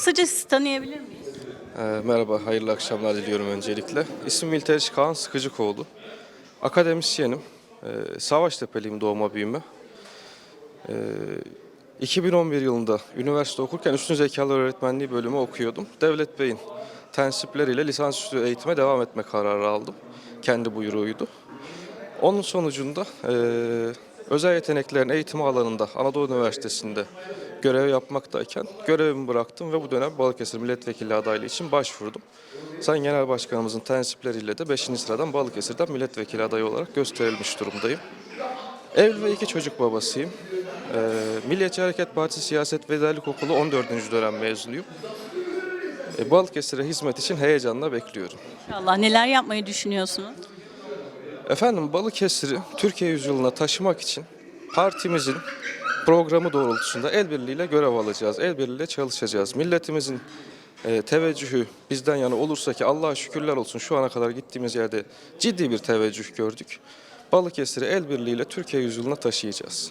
Kısaca sizi tanıyabilir miyiz? Ee, merhaba, hayırlı akşamlar diliyorum öncelikle. İsmim Milteriş Kaan Sıkıcıkoğlu. Akademisyenim. Ee, Savaştepe'liyim doğma büyüme. Ee, 2011 yılında üniversite okurken üstün zekalar öğretmenliği bölümü okuyordum. Devlet Bey'in tensipleriyle lisansüstü eğitime devam etme kararı aldım. Kendi buyruğuydu. Onun sonucunda özel yeteneklerin eğitimi alanında Anadolu Üniversitesi'nde görev yapmaktayken görevimi bıraktım ve bu dönem Balıkesir Milletvekili adaylığı için başvurdum. Sayın Genel Başkanımızın tensipleriyle de 5. sıradan Balıkesir'den milletvekili adayı olarak gösterilmiş durumdayım. Evli ve iki çocuk babasıyım. Eee Milliyetçi Hareket Partisi Siyaset ve Liderlik Okulu 14. dönem mezunuyum. E, Balıkesir'e hizmet için heyecanla bekliyorum. İnşallah neler yapmayı düşünüyorsunuz? Efendim Balıkesir'i Türkiye yüzyılına taşımak için partimizin programı doğrultusunda el birliğiyle görev alacağız. El birliğiyle çalışacağız. Milletimizin e, teveccühü bizden yana olursa ki Allah'a şükürler olsun şu ana kadar gittiğimiz yerde ciddi bir teveccüh gördük. Balıkesir'i el birliğiyle Türkiye yüzyılına taşıyacağız.